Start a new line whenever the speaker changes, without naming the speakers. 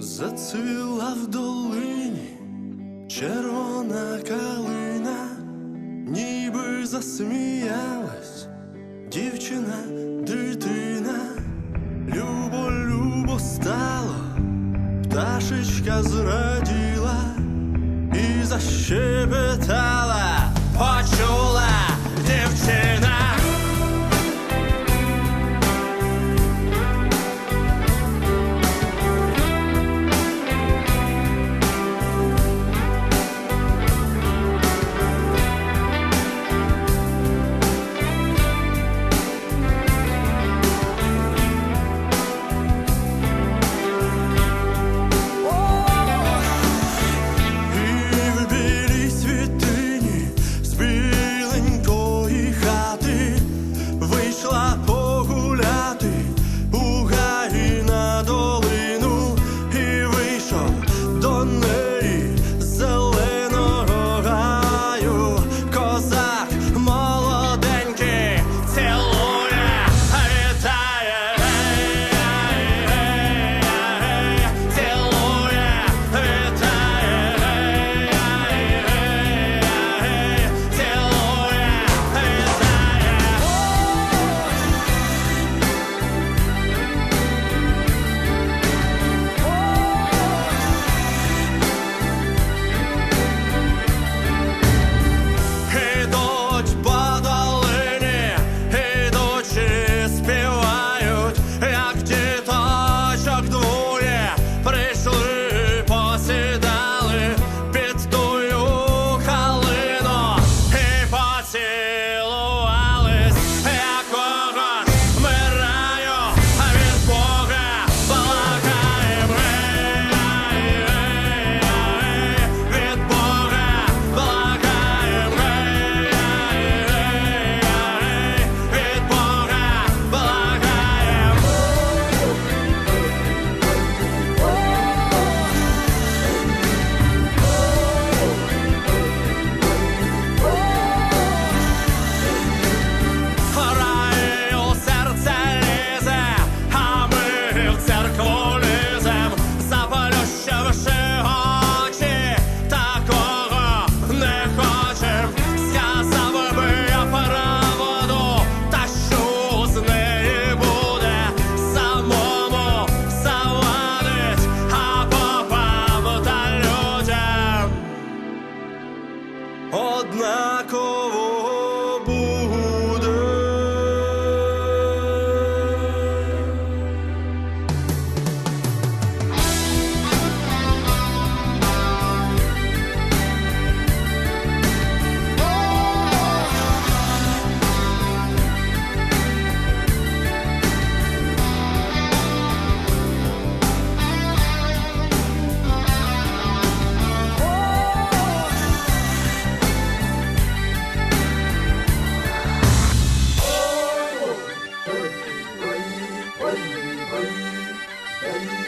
Зацвіла в долині червона калина, ніби засміялась дівчина, дитина, любо, любо стало, пташечка зраділа і защебетала. jednako. Thank you.